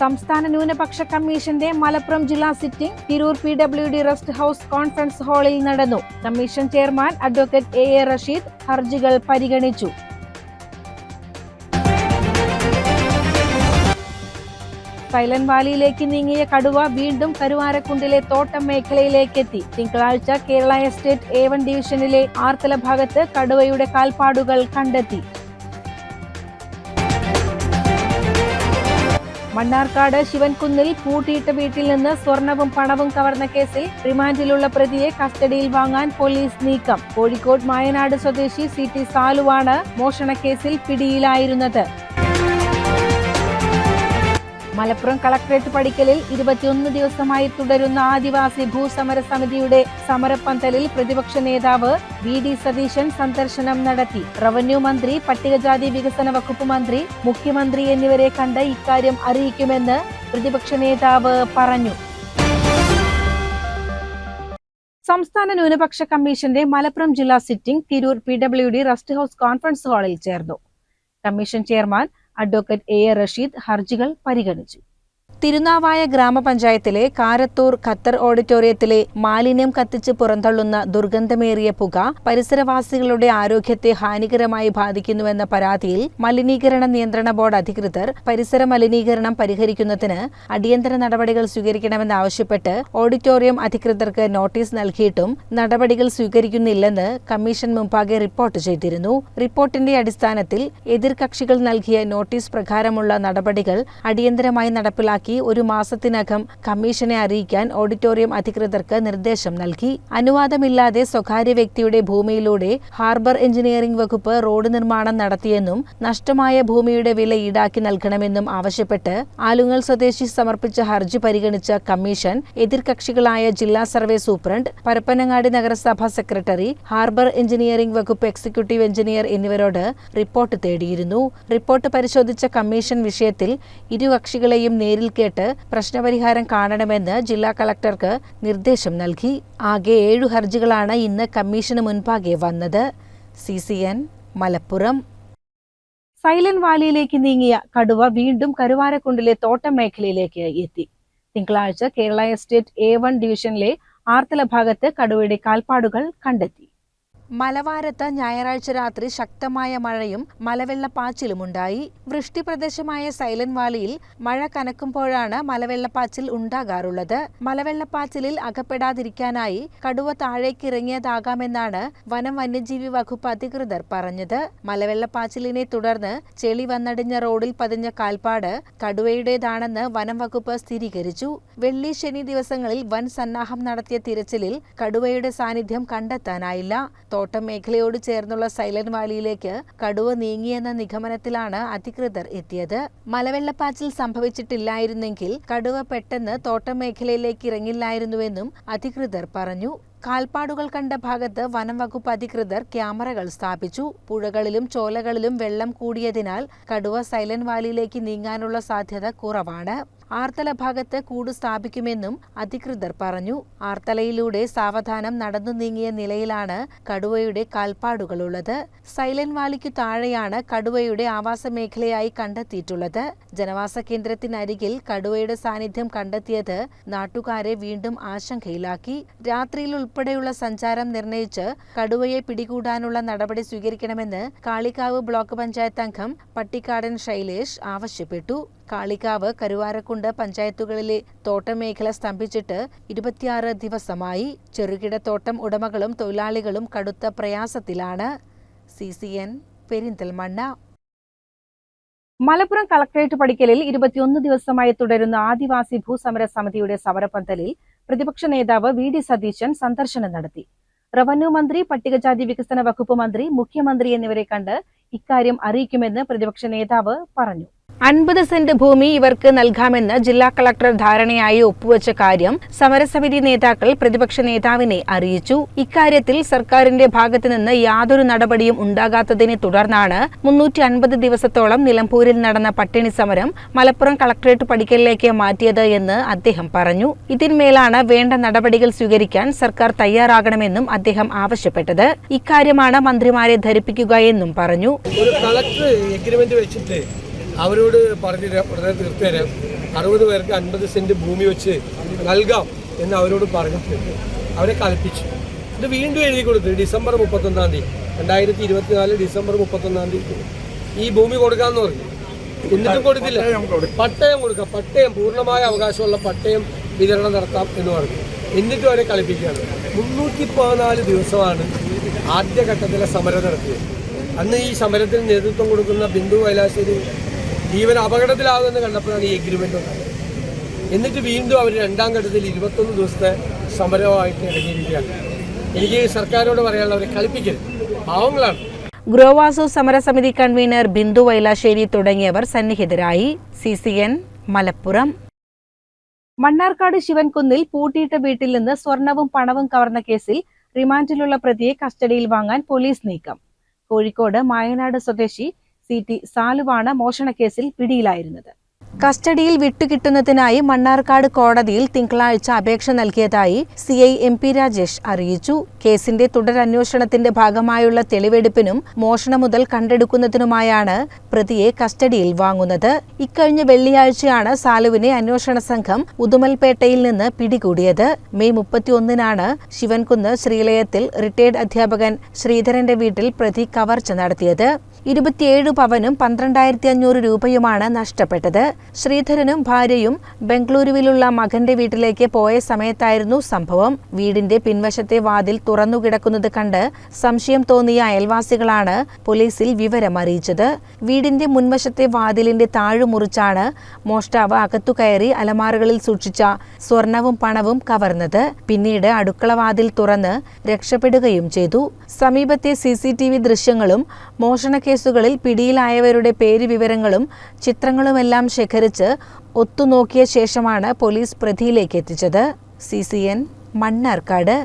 സംസ്ഥാന ന്യൂനപക്ഷ കമ്മീഷന്റെ മലപ്പുറം ജില്ലാ sitting Tirur P W D rest house conference ഹാളിൽ നടന്നു. Commission chairman advocate A A Rasheed ഹർജികൾ പരിഗണിച്ചു. സൈലന്റ് വാലിയിലേക്ക് നീങ്ങിയ കടുവ വീണ്ടും കരുവാരക്കുണ്ടിലെ തോട്ടം മേഖലയിലേക്കെത്തി. തിങ്കളാഴ്ച കേരള എസ്റ്റേറ്റ് എ വൺ ഡിവിഷനിലെ ആർത്തല ഭാഗത്ത് കടുവയുടെ കാൽപ്പാടുകൾ കണ്ടെത്തി. മണ്ണാർക്കാട് ശിവൻകുന്നിൽ പൂട്ടിയിട്ട വീട്ടിൽ നിന്ന് സ്വർണവും പണവും കവർന്ന കേസിൽ റിമാൻഡിലുള്ള പ്രതിയെ കസ്റ്റഡിയിൽ വാങ്ങാൻ പോലീസ് നീക്കം. കോഴിക്കോട് മായനാട് സ്വദേശി സി ടി സാലുവാണ് മോഷണക്കേസിൽ പിടിയിലായിരുന്നത്. മലപ്പുറം കളക്ടറേറ്റ് പടിക്കലിൽ ഇരുപത്തിയൊന്ന് ദിവസമായി തുടരുന്ന ആദിവാസി ഭൂസമര സമിതിയുടെ സമരപ്പന്തലിൽ പ്രതിപക്ഷ നേതാവ് വി ഡി സതീശൻ സന്ദർശനം നടത്തി. റവന്യൂ മന്ത്രി പട്ടികജാതി വികസന വകുപ്പ് മന്ത്രി മുഖ്യമന്ത്രി എന്നിവരെ കണ്ട് ഇക്കാര്യം അറിയിക്കുമെന്ന് പ്രതിപക്ഷ നേതാവ് പറഞ്ഞു. സംസ്ഥാന ന്യൂനപക്ഷ കമ്മീഷന്റെ മലപ്പുറം ജില്ലാ sitting Tirur P W D rest house conference ഹാളിൽ ചേർന്നു. Commission chairman advocate A Rasheed ഹർജികൾ പരിഗണിച്ചു തിരുനാവായ ഗ്രാമപഞ്ചായത്തിലെ കാരത്തൂർ ഖത്തർ ഓഡിറ്റോറിയത്തിലെ മാലിന്യം കത്തിച്ച് പുറന്തള്ളുന്ന ദുർഗന്ധമേറിയ പുക പരിസരവാസികളുടെ ആരോഗ്യത്തെ ഹാനികരമായി ബാധിക്കുന്നുവെന്ന പരാതിയിൽ മലിനീകരണ നിയന്ത്രണ ബോർഡ് അധികൃതർ പരിസര മലിനീകരണം പരിഹരിക്കുന്നതിന് അടിയന്തര നടപടികൾ സ്വീകരിക്കണമെന്നാവശ്യപ്പെട്ട് ഓഡിറ്റോറിയം അധികൃതർക്ക് നോട്ടീസ് നൽകിയിട്ടും നടപടികൾ സ്വീകരിക്കുന്നില്ലെന്ന് കമ്മീഷൻ മുമ്പാകെ റിപ്പോർട്ട് ചെയ്തിരുന്നു. റിപ്പോർട്ടിന്റെ അടിസ്ഥാനത്തിൽ എതിർകക്ഷികൾ നൽകിയ നോട്ടീസ് പ്രകാരമുള്ള നടപടികൾ അടിയന്തരമായി നടപ്പിലാക്കി ഒരു മാസത്തിനകം കമ്മീഷനെ അറിയിക്കാൻ ഓഡിറ്റോറിയം അധികൃതർക്ക് നിർദ്ദേശം നൽകി. അനുവാദമില്ലാതെ സ്വകാര്യ വ്യക്തിയുടെ ഭൂമിയിലൂടെ ഹാർബർ എഞ്ചിനീയറിംഗ് വകുപ്പ് റോഡ് നിർമ്മാണം നടത്തിയെന്നും നഷ്ടമായ ഭൂമിയുടെ വില ഈടാക്കി നൽകണമെന്നും ആവശ്യപ്പെട്ട് ആലുങ്ങൽ സ്വദേശി സമർപ്പിച്ച ഹർജി പരിഗണിച്ച കമ്മീഷൻ എതിർകക്ഷികളായ ജില്ലാ സർവേ സൂപ്രണ്ട് പരപ്പനങ്ങാടി നഗരസഭാ സെക്രട്ടറി ഹാർബർ എഞ്ചിനീയറിംഗ് വകുപ്പ് എക്സിക്യൂട്ടീവ് എഞ്ചിനീയർ എന്നിവരോട് റിപ്പോർട്ട് തേടിയിരുന്നു. റിപ്പോർട്ട് പരിശോധിച്ച കമ്മീഷൻ വിഷയത്തിൽ ഇരു കക്ഷികളെയും നേരിൽ കേട്ട് പ്രശ്നപരിഹാരം കാണണമെന്ന് ജില്ലാ കളക്ടർക്ക് നിർദ്ദേശം നൽകി. ആകെ ഏഴു ഹർജികളാണ് ഇന്ന് കമ്മീഷന് മുൻപാകെ വന്നത്. C C N Malappuram. Silent വാലിയിലേക്ക് നീങ്ങിയ കടുവ വീണ്ടും കരുവാരക്കുണ്ടിലെ തോട്ടം മേഖലയിലേക്ക് എത്തി. തിങ്കളാഴ്ച കേരള എസ്റ്റേറ്റ് എ വൺ ഡിവിഷനിലെ ആർത്തല ഭാഗത്ത് കടുവയുടെ കാൽപ്പാടുകൾ കണ്ടെത്തി. മലവാരത്ത് ഞായറാഴ്ച രാത്രി ശക്തമായ മഴയും മലവെള്ളപ്പാച്ചിലുമുണ്ടായി. വൃഷ്ടിപ്രദേശമായ സൈലന്റ് വാലിയിൽ മഴ കനക്കുമ്പോഴാണ് മലവെള്ളപ്പാച്ചിൽ ഉണ്ടാകാറുള്ളത്. മലവെള്ളപ്പാച്ചിലിൽ അകപ്പെടാതിരിക്കാനായി കടുവ താഴേക്കിറങ്ങിയതാകാമെന്നാണ് വനം വന്യജീവി വകുപ്പ് അധികൃതർ പറഞ്ഞത്. മലവെള്ളപ്പാച്ചിലിനെ തുടർന്ന് ചെളി വന്നടിഞ്ഞ റോഡിൽ പതിഞ്ഞ കാൽപ്പാട് കടുവയുടേതാണെന്ന് വനം വകുപ്പ് സ്ഥിരീകരിച്ചു. വെള്ളി ശനി ദിവസങ്ങളിൽ വൻ സന്നാഹം നടത്തിയ തിരച്ചിലിൽ കടുവയുടെ സാന്നിധ്യം കണ്ടെത്താനായില്ല. തോട്ടം മേഖലയോട് ചേർന്നുള്ള സൈലന്റ് വാലിയിലേക്ക് കടുവ നീങ്ങിയെന്ന നിഗമനത്തിലാണ് അധികൃതർ എത്തിയത്. മലവെള്ളപ്പാച്ചിൽ സംഭവിച്ചിട്ടില്ലായിരുന്നെങ്കിൽ കടുവ പെട്ടെന്ന് തോട്ടം മേഖലയിലേക്ക് ഇറങ്ങില്ലായിരുന്നുവെന്നും അധികൃതർ പറഞ്ഞു. കാൽപ്പാടുകൾ കണ്ട ഭാഗത്ത് വനം വകുപ്പ് അധികൃതർ ക്യാമറകൾ സ്ഥാപിച്ചു. പുഴകളിലും ചോലകളിലും വെള്ളം കൂടിയതിനാൽ കടുവ സൈലന്റ് വാലിയിലേക്ക് നീങ്ങാനുള്ള സാധ്യത കുറവാണ്. ആർത്തല ഭാഗത്ത് കൂട് സ്ഥാപിക്കുമെന്നും അധികൃതർ പറഞ്ഞു. ആർത്തലയിലൂടെ സാവധാനം നടന്നു നീങ്ങിയ നിലയിലാണ് കടുവയുടെ കാൽപ്പാടുകളുള്ളത്. സൈലന്റ് വാലിക്കു താഴെയാണ് കടുവയുടെ ആവാസ മേഖലയായി കണ്ടെത്തിയിട്ടുള്ളത്. ജനവാസ കേന്ദ്രത്തിനരികിൽ കടുവയുടെ സാന്നിധ്യം കണ്ടെത്തിയത് നാട്ടുകാരെ വീണ്ടും ആശങ്കയിലാക്കി. രാത്രിയിൽ ഉൾപ്പെടെയുള്ള സഞ്ചാരം നിർണയിച്ച് കടുവയെ പിടികൂടാനുള്ള നടപടി സ്വീകരിക്കണമെന്ന് കാളികാവ് ബ്ലോക്ക് പഞ്ചായത്ത് അംഗം പട്ടിക്കാടൻ ശൈലേഷ് ആവശ്യപ്പെട്ടു. കാളികാവ് കരുവാരക്കുണ്ട് പഞ്ചായത്തുകളിലെ തോട്ടമേഖല സ്തംഭിച്ചിട്ട് ഇരുപത്തിയാറ് ദിവസമായി. ചെറുകിട തോട്ടം ഉടമകളും തൊഴിലാളികളും കടുത്ത പ്രയാസത്തിലാണ്. C C N Perinthalmanna. Malappuram collectorate പടിക്കലിൽ ഇരുപത്തിയൊന്ന് ദിവസമായി തുടരുന്ന ആദിവാസി ഭൂസമര സമിതിയുടെ സമരപന്തലിൽ പ്രതിപക്ഷ നേതാവ് വി ഡി സതീശൻ സന്ദർശനം നടത്തി. റവന്യൂ മന്ത്രി പട്ടികജാതി വികസന വകുപ്പ് മന്ത്രി മുഖ്യമന്ത്രി എന്നിവരെ കണ്ട് ഇക്കാര്യം അറിയിക്കുമെന്ന് പ്രതിപക്ഷ നേതാവ് പറഞ്ഞു. അൻപത് സെന്റ് ഭൂമി ഇവർക്ക് നൽകാമെന്ന് ജില്ലാ കളക്ടർ ധാരണയായി ഒപ്പുവെച്ച കാര്യം സമരസമിതി നേതാക്കൾ പ്രതിപക്ഷ നേതാവിനെ അറിയിച്ചു. ഇക്കാര്യത്തിൽ സർക്കാരിന്റെ ഭാഗത്തു നിന്ന് യാതൊരു നടപടിയും ഉണ്ടാകാത്തതിനെ തുടർന്നാണ് മുന്നൂറ്റി അൻപത് ദിവസത്തോളം നിലമ്പൂരിൽ നടന്ന പട്ടിണി സമരം മലപ്പുറം കളക്ടറേറ്റ് പടിക്കലിലേക്ക് മാറ്റിയത് എന്ന് അദ്ദേഹം പറഞ്ഞു. ഇതിന്മേലാണ് വേണ്ട നടപടികൾ സ്വീകരിക്കാൻ സർക്കാർ തയ്യാറാകണമെന്നും അദ്ദേഹം ആവശ്യപ്പെട്ടത്. ഇക്കാര്യമാണ് മന്ത്രിമാരെ ധരിപ്പിക്കുക എന്നും പറഞ്ഞു. ഒരു കളക്ടർ എഗ്രിമെന്റ് വെച്ചിട്ട് അവരോട് പറഞ്ഞ് തരാം, ഉടനെ തീർത്തു തരാം അറുപത് പേർക്ക് അൻപത് സെന്റ് ഭൂമി വെച്ച് നൽകാം എന്ന് അവരോട് പറഞ്ഞിട്ട് അവരെ കൽപ്പിച്ചു. ഇത് വീണ്ടും എഴുതി കൊടുത്തു. ഡിസംബർ മുപ്പത്തൊന്നാം തീയതി. രണ്ടായിരത്തി ഇരുപത്തിനാല് ഡിസംബർ മുപ്പത്തൊന്നാം തീയതി. ഈ ഭൂമി കൊടുക്കാമെന്ന് പറഞ്ഞു. എന്നിട്ടും കൊടുത്തില്ല. പട്ടയം കൊടുക്കാം. പട്ടയം പൂർണമായ അവകാശമുള്ള പട്ടയം വിതരണം നടത്താം എന്ന് പറഞ്ഞു. എന്നിട്ടും അവരെ കളിപ്പിക്കുകയാണ് മുന്നൂറ്റി പതിനാല് ദിവസമാണ് ആദ്യഘട്ടത്തിലെ സമരം നടത്തിയത്. അന്ന് ഈ സമരത്തിന് നേതൃത്വം കൊടുക്കുന്ന ബിന്ദു കൈലാശ്ശേരി ജീവൻ അപകടത്തിലാകുമെന്ന് കണ്ടപ്പോഴാണ് ഈ എഗ്രിമെന്റ് ഉണ്ടായത് എന്നിട്ട് വീണ്ടും അവർ രണ്ടാം ഘട്ടത്തിൽ ഇരുപത്തൊന്ന് ദിവസത്തെ സമരമായിട്ട് ഇറങ്ങിയിരിക്കുകയാണ്. എനിക്ക് സർക്കാരോട് പറയാനുള്ള അവരെ കളിപ്പിക്കരുത്. പാവങ്ങളാണ്. ഗ്രോവാസോ സമരസമിതി കൺവീനർ ബിന്ദു വൈലാശ്ശേരി തുടങ്ങിയവർ സന്നിഹിതരായി. C C N Malappuram. Mannarkkad ശിവൻകുന്നിൽ പൂട്ടിയിട്ട വീട്ടിൽ നിന്ന് സ്വർണവും പണവും കവർന്ന കേസിൽ റിമാൻഡിലുള്ള പ്രതിയെ കസ്റ്റഡിയിൽ വാങ്ങാൻ പോലീസ് നീക്കം. കോഴിക്കോട് മായനാട് സ്വദേശി സി ടി സാലുവാണ് മോഷണക്കേസിൽ പിടിയിലായിരുന്നത്. കസ്റ്റഡിയിൽ വിട്ടുകിട്ടുന്നതിനായി മണ്ണാർക്കാട് കോടതിയിൽ തിങ്കളാഴ്ച അപേക്ഷ നൽകിയതായി C I M P Rajesh അറിയിച്ചു. കേസിന്റെ തുടരന്വേഷണത്തിന്റെ ഭാഗമായുള്ള തെളിവെടുപ്പിനും മോഷണം മുതൽ കണ്ടെടുക്കുന്നതിനുമായാണ് പ്രതിയെ കസ്റ്റഡിയിൽ വാങ്ങുന്നത്. ഇക്കഴിഞ്ഞ വെള്ളിയാഴ്ചയാണ് സാലുവിനെ അന്വേഷണ സംഘം ഉദുമൽപേട്ടയിൽ നിന്ന് പിടികൂടിയത്. മെയ് മുപ്പത്തിയൊന്നിനാണ് ശിവൻകുന്ന് ശ്രീലയത്തിൽ റിട്ടയർഡ് അധ്യാപകൻ ശ്രീധരന്റെ വീട്ടിൽ പ്രതി കവർച്ച നടത്തിയത്. ഇരുപത്തിയേഴ് പവനും പന്ത്രണ്ടായിരത്തി അഞ്ഞൂറ് രൂപയുമാണ് നഷ്ടപ്പെട്ടത്. ശ്രീധരനും ഭാര്യയും ബംഗളൂരുവിലുള്ള മകന്റെ വീട്ടിലേക്ക് പോയ സമയത്തായിരുന്നു സംഭവം. വീടിന്റെ പിൻവശത്തെ വാതിൽ തുറന്നുകിടക്കുന്നത് കണ്ട് സംശയം തോന്നിയ അയൽവാസികളാണ് പോലീസിൽ വിവരം അറിയിച്ചത് വീടിന്റെ മുൻവശത്തെ വാതിലിന്റെ താഴു മുറിച്ചാണ് മോഷ്ടാവ് അകത്തു കയറി അലമാറുകളിൽ സൂക്ഷിച്ച സ്വർണവും പണവും കവർന്നത്. പിന്നീട് അടുക്കള വാതിൽ തുറന്ന് രക്ഷപ്പെടുകയും ചെയ്തു. സമീപത്തെ സി ദൃശ്യങ്ങളും ടി മോഷണക്കേസുകളിൽ പിടിയിലായവരുടെ പേര് വിവരങ്ങളും ചിത്രങ്ങളുമെല്ലാം ശേഖരിച്ച് ഒത്തുനോക്കിയ ശേഷമാണ് പോലീസ് പ്രതിയിലേക്ക് എത്തിച്ചത്. C C N Mannarkkad.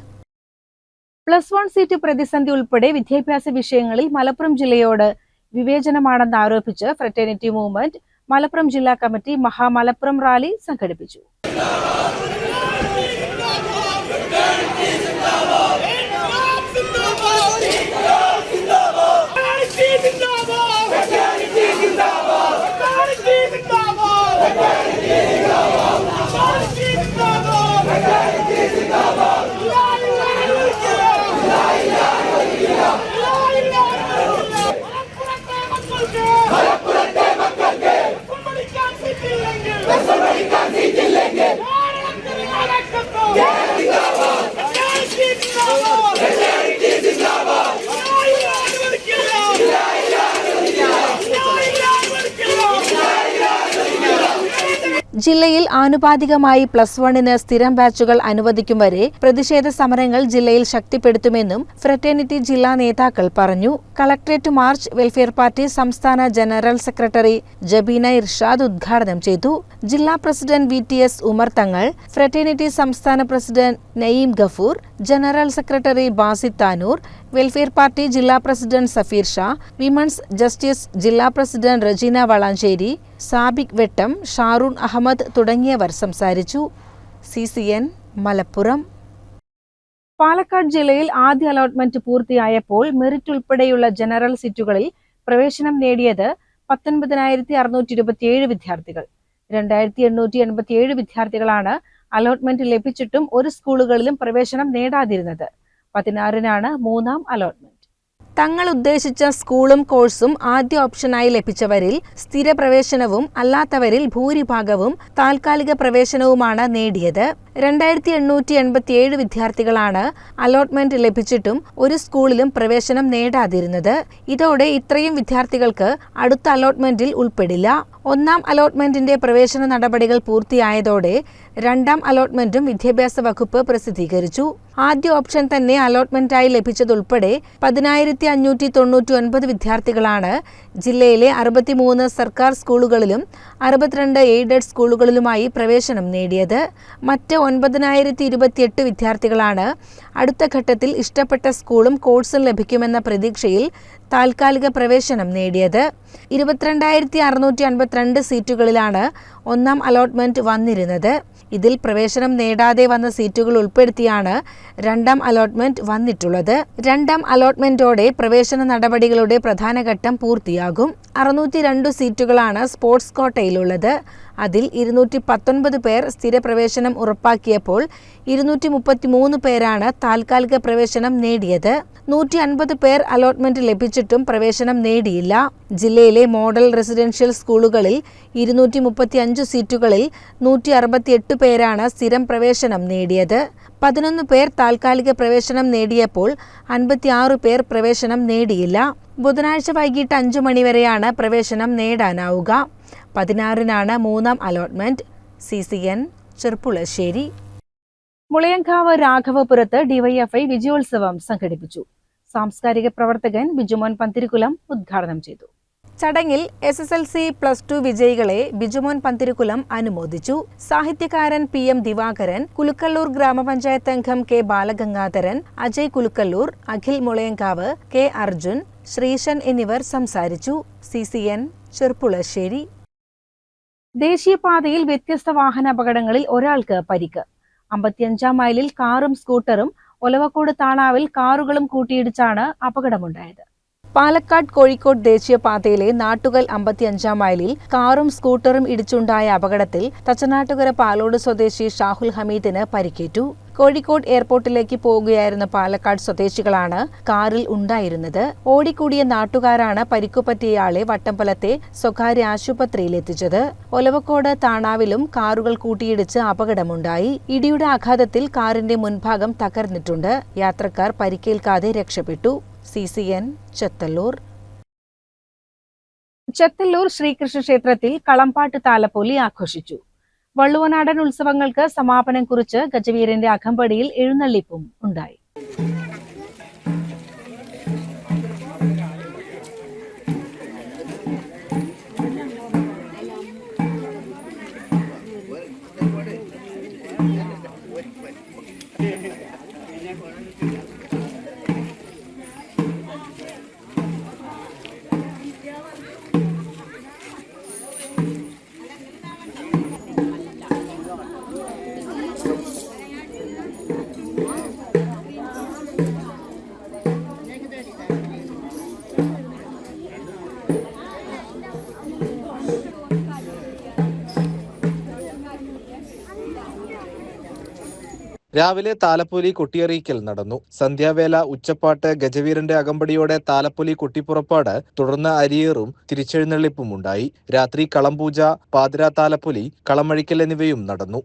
Plus one seat പ്രതിസന്ധി ഉൾപ്പെടെ വിദ്യാഭ്യാസ വിഷയങ്ങളിൽ മലപ്പുറം ജില്ലയോട് വിവേചനമാണെന്ന് ആരോപിച്ച് ഫ്രറ്റേണിറ്റി മൂവ്മെന്റ് മലപ്പുറം ജില്ലാ കമ്മിറ്റി മഹാമലപ്പുറം റാലി സംഘടിപ്പിച്ചു. ജില്ലയിൽ ആനുപാതികമായി പ്ലസ് വണ്ണിന് സ്ഥിരം ബാച്ചുകൾ അനുവദിക്കും വരെ പ്രതിഷേധ സമരങ്ങൾ ജില്ലയിൽ ശക്തിപ്പെടുത്തുമെന്നും ഫ്രറ്റേണിറ്റി ജില്ലാ നേതാക്കൾ പറഞ്ഞു. കളക്ട്രേറ്റ് മാർച്ച് വെൽഫെയർ പാർട്ടി സംസ്ഥാന ജനറൽ സെക്രട്ടറി ജബീന ഇർഷാദ് ഉദ്ഘാടനം ചെയ്തു. ജില്ലാ president V T S Umar Thangal fraternity സംസ്ഥാന president Naeem Gafoor general secretary Basi Tanur welfare party ജില്ലാ president Safeer Shah women's justice ജില്ലാ പ്രസിഡന്റ് റജീന വളാഞ്ചേരി സാബിക് വെട്ടം ഷാറൂൺ അഹമ്മദ് തുടങ്ങിയവർ സംസാരിച്ചു. C C N Malappuram. Palakkad ജില്ലയിൽ ആദ്യ അലോട്ട്മെന്റ് പൂർത്തിയായപ്പോൾ മെറിറ്റ് ഉൾപ്പെടെയുള്ള ജനറൽ സീറ്റുകളിൽ പ്രവേശനം നേടിയത് പത്തൊൻപതിനായിരത്തി അറുന്നൂറ്റി ഇരുപത്തിയേഴ് വിദ്യാർത്ഥികൾ. രണ്ടായിരത്തി എണ്ണൂറ്റി എൺപത്തിയേഴ് വിദ്യാർത്ഥികളാണ് അലോട്ട്മെന്റ് ലഭിച്ചിട്ടും ഒരു സ്കൂളുകളിലും പ്രവേശനം നേടാതിരുന്നത്. പതിനാറിനാണ് മൂന്നാം അലോട്ട്മെന്റ് തങ്ങൾ ഉദ്ദേശിച്ച സ്കൂളും കോഴ്സും ആദ്യ ഓപ്ഷനായി ലഭിച്ചവരിൽ സ്ഥിര പ്രവേശനവും അല്ലാത്തവരിൽ ഭൂരിഭാഗവും താൽക്കാലിക പ്രവേശനവുമാണ് നേടിയത്. രണ്ടായിരത്തി എണ്ണൂറ്റി എൺപത്തിയേഴ് വിദ്യാർത്ഥികളാണ് അലോട്ട്മെന്റ് ലഭിച്ചിട്ടും ഒരു സ്കൂളിലും പ്രവേശനം നേടാതിരുന്നത്. ഇതോടെ ഇത്രയും വിദ്യാർത്ഥികൾക്ക് അടുത്ത അലോട്ട്മെന്റിൽ ഉൾപ്പെടില്ല. ഒന്നാം അലോട്ട്മെന്റിന്റെ പ്രവേശന നടപടികൾ പൂർത്തിയായതോടെ രണ്ടാം അലോട്ട്മെന്റും വിദ്യാഭ്യാസ വകുപ്പ് പ്രസിദ്ധീകരിച്ചു. ആദ്യ ഓപ്ഷൻ തന്നെ അലോട്ട്മെന്റായി ലഭിച്ചതുൾപ്പെടെ പതിനായിരത്തി അഞ്ഞൂറ്റി തൊണ്ണൂറ്റി ഒൻപത് വിദ്യാർത്ഥികളാണ് ജില്ലയിലെ അറുപത്തിമൂന്ന് സർക്കാർ സ്കൂളുകളിലും അറുപത്തിരണ്ട് എയ്ഡഡ് സ്കൂളുകളിലുമായി പ്രവേശനം നേടിയത്. മറ്റ് ഒൻപതിനായിരത്തി ഇരുപത്തിയെട്ട് വിദ്യാർത്ഥികളാണ്. അടുത്ത ഘട്ടത്തിൽ ഇഷ്ടപ്പെട്ട സ്കൂളും കോഴ്സും ലഭിക്കുമെന്ന പ്രതീക്ഷയിൽ താൽക്കാലിക പ്രവേശനം നേടിയത്. ഇരുപത്തിരണ്ടായിരത്തി അറുന്നൂറ്റി അൻപത്തിരണ്ട് സീറ്റുകളിലാണ് ഒന്നാം അലോട്ട്മെന്റ് വന്നിരുന്നത്. ഇതിൽ പ്രവേശനം നേടാതെ വന്ന സീറ്റുകൾ ഉൾപ്പെടുത്തിയാണ് രണ്ടാം അലോട്ട്മെന്റ് വന്നിട്ടുള്ളത്. രണ്ടാം അലോട്ട്മെന്റോടെ പ്രവേശന നടപടികളുടെ പ്രധാന ഘട്ടം പൂർത്തിയാകും. അറുന്നൂറ്റി സീറ്റുകളാണ് സ്പോർട്സ് കോട്ടയിലുള്ളത്. അതിൽ ഇരുന്നൂറ്റി പത്തൊൻപത് പേർ സ്ഥിരപ്രവേശനം ഉറപ്പാക്കിയപ്പോൾ ഇരുന്നൂറ്റി മുപ്പത്തി മൂന്ന് പേരാണ് താൽക്കാലിക പ്രവേശനം നേടിയത്. നൂറ്റി അൻപത് പേർ അലോട്ട്മെന്റ് ലഭിച്ചിട്ടും പ്രവേശനം നേടിയില്ല. ജില്ലയിലെ മോഡൽ റെസിഡൻഷ്യൽ സ്കൂളുകളിൽ ഇരുന്നൂറ്റി മുപ്പത്തി അഞ്ച് സീറ്റുകളിൽ നൂറ്റി അറുപത്തിയെട്ട് പേരാണ് സ്ഥിരം പ്രവേശനം നേടിയത്. പതിനൊന്ന് പേർ താൽക്കാലിക പ്രവേശനം നേടിയപ്പോൾ അൻപത്തിയാറ് പേർ പ്രവേശനം നേടിയില്ല. ബുധനാഴ്ച വൈകിട്ട് അഞ്ചു മണിവരെയാണ് പ്രവേശനം നേടാനാവുക. പതിനാറിനാണ് മൂന്നാം allotment. C C N Cherpulassery. Mulayankavu രാഘവപുരത്ത് DYFI വിജയോത്സവം സംഘടിപ്പിച്ചു. സാംസ്കാരിക പ്രവർത്തകൻ ബിജുമോൻ പന്തിരിക്കുലം ഉദ്ഘാടനം ചെയ്തു. ചടങ്ങിൽ S S L C plus two വിജയികളെ ബിജുമോൻ പന്തിരുകുലം അനുമോദിച്ചു. സാഹിത്യകാരൻ പി എം ദിവാകരൻ കുലുക്കല്ലൂർ ഗ്രാമപഞ്ചായത്ത് അംഗം കെ ബാലഗംഗാധരൻ അജയ് കുലുക്കല്ലൂർ അഖിൽ മുളയങ്കാവ് കെ അർജുൻ ശ്രീശൻ എന്നിവർ സംസാരിച്ചു. C C N Cherpulassery. ദേശീയപാതയിൽ വ്യത്യസ്ത വാഹന അപകടങ്ങളിൽ ഒരാൾക്ക് പരിക്ക്. അമ്പത്തിയഞ്ചാം മൈലിൽ കാറും സ്കൂട്ടറും ഒലവക്കോട് താണാവിൽ കാറുകളും കൂട്ടിയിടിച്ചാണ് അപകടമുണ്ടായത്. പാലക്കാട് കോഴിക്കോട് ദേശീയപാതയിലെ നാട്ടുകൽ അമ്പത്തിയഞ്ചാം മൈലിൽ കാറും സ്കൂട്ടറും ഇടിച്ചുണ്ടായ അപകടത്തിൽ തച്ചനാട്ടുകര പാലോട് സ്വദേശി ഷാഹുൽ ഹമീദിന് പരിക്കേറ്റു. കോഴിക്കോട് എയർപോർട്ടിലേക്ക് പോകുകയായിരുന്ന പാലക്കാട് സ്വദേശികളാണ് കാറിൽ ഉണ്ടായിരുന്നത്. ഓടിക്കൂടിയ നാട്ടുകാരാണ് പരിക്കുപറ്റിയയാളെ വട്ടമ്പലത്തെ സ്വകാര്യ ആശുപത്രിയിൽ എത്തിച്ചത് ഒലവക്കോട് താണാവിലും കാറുകൾ കൂട്ടിയിടിച്ച് അപകടമുണ്ടായി. ഇടിയുടെ ആഘാതത്തിൽ കാറിന്റെ മുൻഭാഗം തകർന്നിട്ടുണ്ട്. യാത്രക്കാർ പരിക്കേൽക്കാതെ രക്ഷപ്പെട്ടു. C C N Chethallur. Chethallur Sreekrishna ക്ഷേത്രത്തിൽ കളംപാട്ട് താലപ്പൊലി ആഘോഷിച്ചു. വള്ളുവനാടൻ ഉത്സവങ്ങൾക്ക് സമാപനം കുറിച്ച് ഗജവീരന്റെ അകമ്പടിയിൽ എഴുന്നള്ളിപ്പും ഉണ്ടായി. രാവിലെ താലപ്പൊലി കൊട്ടിയറിയിക്കൽ നടന്നു. സന്ധ്യാവേല ഉച്ചപ്പാട്ട് ഗജവീരന്റെ അകമ്പടിയോടെ താലപ്പൊലി കൊട്ടിപ്പുറപ്പാട് തുടർന്ന് അരിയേറും തിരിച്ചെഴുന്നള്ളിപ്പും ഉണ്ടായി. രാത്രി കളംപൂജ പാതിരാ താലപ്പൊലി കളമഴിക്കൽ എന്നിവയും നടന്നു.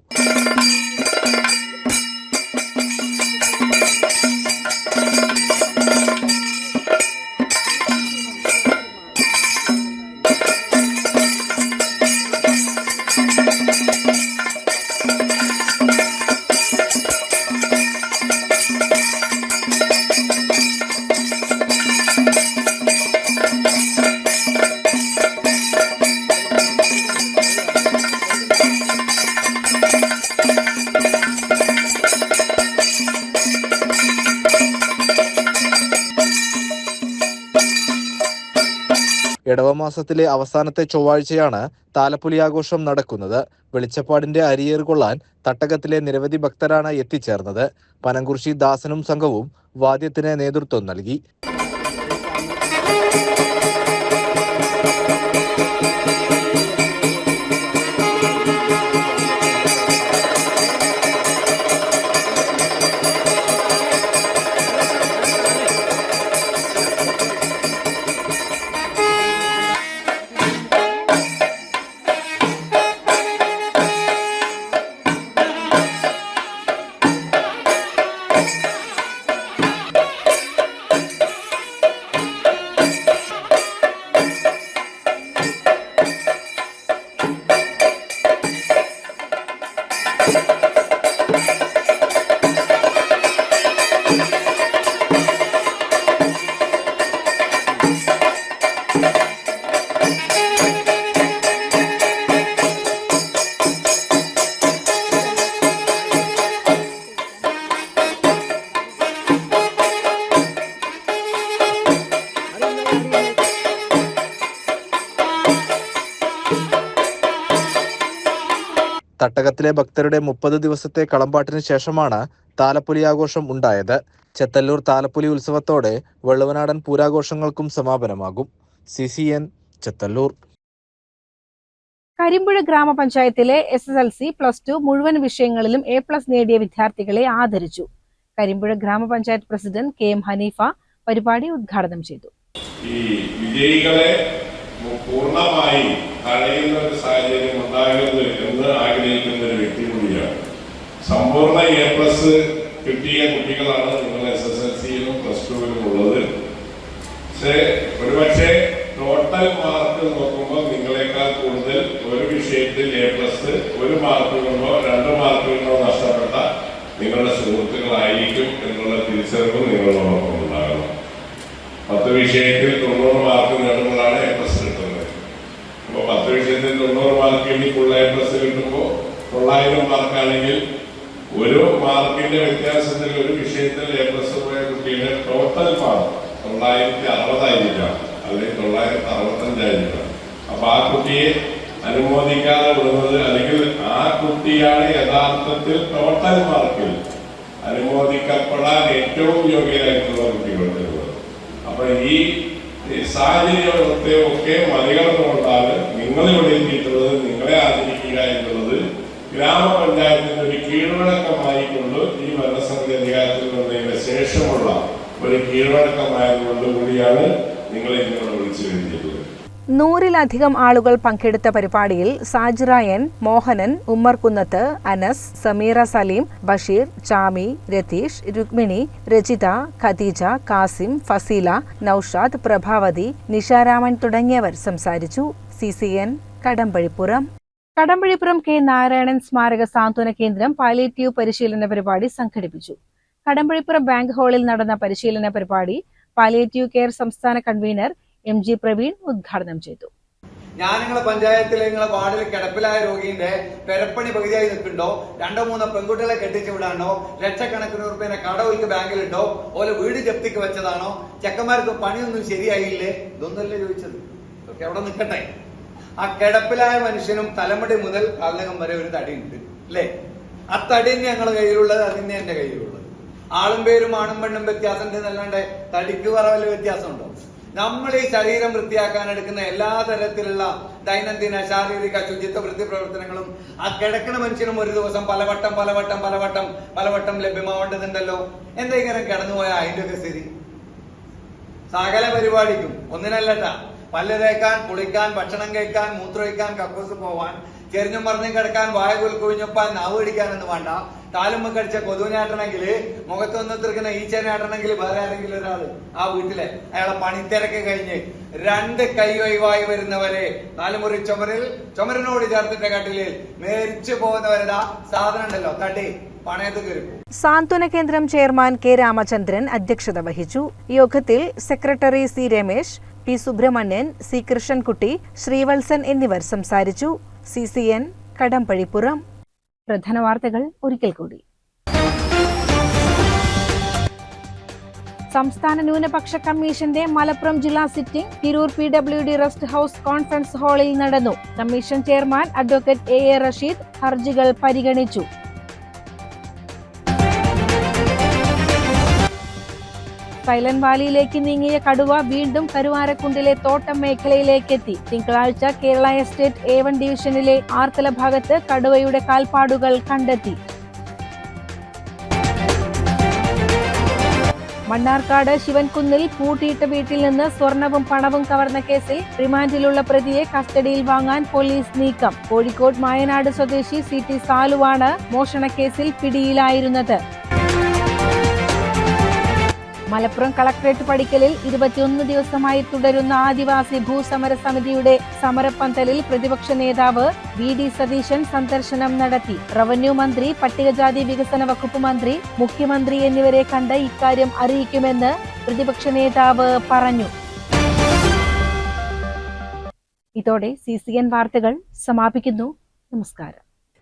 ഇടവമാസത്തിലെ അവസാനത്തെ ചൊവ്വാഴ്ചയാണ് താലപ്പൊലി ആഘോഷം നടക്കുന്നത്. വെളിച്ചപ്പാടിന്റെ അരിയേർ കൊള്ളാൻ തട്ടകത്തിലെ നിരവധി ഭക്തരാണ് എത്തിച്ചേർന്നത്. പനങ്കുർശി ദാസനും സംഘവും വാദ്യത്തിന് നേതൃത്വം നൽകി. തട്ടകത്തിലെ ഭക്തരുടെ മുപ്പത് ദിവസത്തെ കളമ്പാട്ടിന് ശേഷമാണ് താലപ്പൊലി ആഘോഷം ഉണ്ടായത്. ചെത്തല്ലൂർ താലപ്പൊലി ഉത്സവത്തോടെ വള്ളുവനാടൻ പൂരാഘോഷങ്ങൾക്കും സമാപനമാകും. C C N Chethallur. Karimpuzha ഗ്രാമപഞ്ചായത്തിലെ S S L C plus two മുഴുവൻ വിഷയങ്ങളിലും എ പ്ലസ് നേടിയ വിദ്യാർത്ഥികളെ ആദരിച്ചു. കരിമ്പുഴ ഗ്രാമപഞ്ചായത്ത് പ്രസിഡന്റ് കെ എം ഹനീഫ പരിപാടി ഉദ്ഘാടനം ചെയ്തു. ഈ വിജയികളെ പൂർണമായി തടയുന്ന ഒരു സാഹചര്യം ഉണ്ടാകരുത് എന്ന് ആഗ്രഹിക്കുന്ന. സമ്പൂർണ എ പ്ലസ് കിട്ടിയ കുട്ടികളാണ് നിങ്ങൾ എസ് എസ് എൽ സിയിലും പ്ലസ് ടുവിലും ഉള്ളത്. പക്ഷേ ഒരുപക്ഷെ ടോട്ടൽ മാർക്ക് നോക്കുമ്പോൾ നിങ്ങളെക്കാൾ കൂടുതൽ ഒരു വിഷയത്തിൽ എ പ്ലസ് ഒരു മാർക്ക് കൊണ്ടോ രണ്ട് മാർക്ക് കൊണ്ടോ നഷ്ടപ്പെട്ട നിങ്ങളുടെ സുഹൃത്തുക്കളായിരിക്കും എന്നുള്ള തിരിച്ചറിവ് നിങ്ങളോടൊപ്പം ഉണ്ടാകണം. പത്ത് വിഷയത്തിൽ തൊണ്ണൂറ് മാർക്ക് നേടുമ്പോഴാണ് എ പ്ലസ് കിട്ടുന്നത്. അപ്പോൾ പത്ത് വിഷയത്തിൽ തൊണ്ണൂറ് മാർക്ക് എനിക്ക് ഫുൾ എ പ്ലസ് കിട്ടുമ്പോൾ തൊള്ളായിരം മാർക്കാണെങ്കിൽ ഒരു മാർക്കിന്റെ വ്യത്യാസത്തിൽ ഒരു വിഷയത്തിൽ എ പ്ലസ് പോയ കുട്ടിയുടെ ടോട്ടൽ മാർക്ക് തൊള്ളായിരത്തി അറുപതായിരിക്കാം അല്ലെങ്കിൽ തൊള്ളായിരത്തി അറുപത്തഞ്ചായിരിക്കാം അപ്പൊ ആ കുട്ടിയെ അനുമോദിക്കാതെ വിടുന്നത് അല്ലെങ്കിൽ ആ കുട്ടിയാണ് യഥാർത്ഥത്തിൽ ടോട്ടൽ മാർക്കിൽ അനുമോദിക്കപ്പെടാൻ ഏറ്റവും യോഗ്യരായിട്ടുള്ള കുട്ടികളുടെ അപ്പൊ ഈ സാഹചര്യത്തെ ഒക്കെ മറികടന്നുകൊണ്ടാണ് നിങ്ങളിവിടെ എത്തിയിട്ടുള്ളത് നിങ്ങളെ ആദരിക്കുക എന്നുള്ളത് ഗ്രാമപഞ്ചായത്തിന്റെ ഒരു കീഴ്വഴക്കമായിക്കൊണ്ട് ഈ ഭരണസമിതി അധികാരത്തിൽ വന്നതിന് ശേഷമുള്ള ഒരു കീഴ്വഴക്കമായതുകൊണ്ട് കൂടിയാണ് നിങ്ങളെ ഇങ്ങോട്ട് വിളിച്ചു വരുത്തിയിട്ടുള്ളത് നൂറിലധികം ആളുകൾ പങ്കെടുത്ത പരിപാടിയിൽ സാജിറ എൻ മോഹനൻ ഉമ്മർകുന്നത്ത് അനസ് സമീറ സലീം ബഷീർ ചാമി രതീഷ് രുക്മിണി രചിത ഖദീജ കാസിം ഫസീല നൌഷാദ് പ്രഭാവതി നിഷാരാമൻ തുടങ്ങിയവർ സംസാരിച്ചു. C C N Kadampazhipuram. Kadampazhipuram K Narayanan സ്മാരക സാന്ത്വന കേന്ദ്രം പാലിയേറ്റീവ് പരിശീലന പരിപാടി സംഘടിപ്പിച്ചു. കടമ്പഴിപ്പുറം ബാങ്ക് ഹാളിൽ നടന്ന പരിശീലന പരിപാടി പാലിയേറ്റീവ് കെയർ സംസ്ഥാന കൺവീനർ എം ജി പ്രവീൺ ഉദ്ഘാടനം ചെയ്തു. ഞാൻ നിങ്ങളെ പഞ്ചായത്തിലെ നിങ്ങളെ വാർഡിൽ കിടപ്പിലായ രോഗീന്റെ പെരപ്പണി പകുതിയായി നിൽക്കുന്നുണ്ടോ രണ്ടോ മൂന്നോ പെൺകുട്ടികളെ കെട്ടിച്ചു വിടാണോ? ലക്ഷക്കണക്കിന് റുപ്യനെ കടവയ്ക്ക് ബാങ്കിലുണ്ടോ? ഓലെ വീട് ജപ്തിക്ക് വെച്ചതാണോ? ചെക്കന്മാർക്ക് പണിയൊന്നും ശരിയായില്ലേ? ഇതൊന്നല്ലേ ചോദിച്ചത്. ഇതൊക്കെ അവിടെ നിൽക്കട്ടെ. ആ കിടപ്പിലായ മനുഷ്യനും തലമുടി മുതൽ കാലകം വരെ ഒരു തടി ഉണ്ട് അല്ലേ? ആ തടി ഞങ്ങളുടെ കയ്യിലുള്ളത് അതിന് എന്റെ കയ്യിലുള്ളത്. ആളും പേരും ആണും പെണ്ണും വ്യത്യാസം ഉണ്ട് എന്നല്ലാണ്ട് തടിക്ക് പറവല്ല വ്യത്യാസമുണ്ടോ? നമ്മൾ ഈ ശരീരം വൃത്തിയാക്കാൻ എടുക്കുന്ന എല്ലാ തരത്തിലുള്ള ദൈനംദിന ശാരീരിക ശുചിത്വ വൃത്തി പ്രവർത്തനങ്ങളും ആ കിടക്കുന്ന മനുഷ്യനും ഒരു ദിവസം പലവട്ടം പലവട്ടം പലവട്ടം പലവട്ടം ലഭ്യമാവേണ്ടതുണ്ടല്ലോ? എന്തെങ്കിലും കിടന്നുപോയ അതിന്റെ ഒക്കെ സ്ഥിതി? സകല പരിപാടിക്കും ഒന്നിനല്ലട്ടാ. പല്ല് തേക്കാൻ കുളിക്കാൻ ഭക്ഷണം കഴിക്കാൻ മൂത്രമൊഴിക്കാൻ കക്കൂസ് പോവാൻ ചെരിഞ്ഞും മറിഞ്ഞും കിടക്കാൻ വായ കുഴിഞ്ഞൊപ്പാൻ നാവ് പിടിക്കാനൊന്നും വേണ്ട. കാലുമ്പ് കടിച്ച കൊതുവിനാട്ടണമെങ്കിൽ തീർക്കുന്ന ഈച്ചനാട്ടണമെങ്കിൽ വേറെ ആരെങ്കിലും ഒരാൾ ആ വീട്ടിലെ അയാളെ പണിത്തിരക്ക് കഴിഞ്ഞ് രണ്ട് കൈ ഒഴിവായി വരുന്നവരെ നാലുമുറി ചുമരിൽ ചുമരിനോട് ചേർത്തിട്ട കട്ടിലിൽ മേരിച്ചു പോകുന്നവരുടെ സാധനം ഉണ്ടല്ലോ തടി. സാന്ത്വന കേന്ദ്രം ചെയർമാൻ കെ രാമചന്ദ്രൻ അധ്യക്ഷത വഹിച്ചു. യോഗത്തിൽ secretary C Ramesh P Subrahmanyan C Krishnankutty Sreevalsan എന്നിവർ സംസാരിച്ചു. C C N Kadampazhipuram. പ്രധാന വാർത്തകൾ ഒരിക്കൽ കൂടി. സംസ്ഥാന ന്യൂനപക്ഷ കമ്മീഷന്റെ മലപ്പുറം ജില്ലാ sitting Tirur P W D rest house conference ഹാളിൽ നടന്നു. Commission chairman advocate A A Rasheed ഹർജികൾ പരിഗണിച്ചു. സൈലന്റ് വാലിയിലേക്ക് നീങ്ങിയ കടുവ വീണ്ടും കരുവാരക്കുണ്ടിലെ തോട്ടം മേഖലയിലേക്കെത്തി. തിങ്കളാഴ്ച കേരള എസ്റ്റേറ്റ് എ വൺ ഡിവിഷനിലെ ആർത്തല ഭാഗത്ത് കടുവയുടെ കാൽപ്പാടുകൾ കണ്ടെത്തി. മണ്ണാർക്കാട് ശിവൻകുന്നിൽ പൂട്ടിയിട്ട വീട്ടിൽ നിന്ന് സ്വർണവും പണവും കവർന്ന കേസിൽ റിമാൻഡിലുള്ള പ്രതിയെ കസ്റ്റഡിയിൽ വാങ്ങാൻ പോലീസ് നീക്കം. കോഴിക്കോട് മായനാട് സ്വദേശി സി ടി സാലുവാണ് മോഷണക്കേസിൽ പിടിയിലായിരുന്നത്. മലപ്പുറം കളക്ടറേറ്റ് പടിക്കലിൽ ഇരുപത്തിയൊന്ന് ദിവസമായി തുടരുന്ന ആദിവാസി ഭൂസമര സമിതിയുടെ സമരപ്പന്തലിൽ പ്രതിപക്ഷ നേതാവ് വി ഡി സതീശൻ സന്ദർശനം നടത്തി. റവന്യൂ മന്ത്രി പട്ടികജാതി വികസന വകുപ്പ് മന്ത്രി മുഖ്യമന്ത്രി എന്നിവരെ കണ്ട് ഇക്കാര്യം അറിയിക്കുമെന്ന് പ്രതിപക്ഷ നേതാവ് പറഞ്ഞു. ഇതോടെ സി സി എൻ വാർത്തകൾ സമാപിക്കുന്നു. നമസ്കാരം.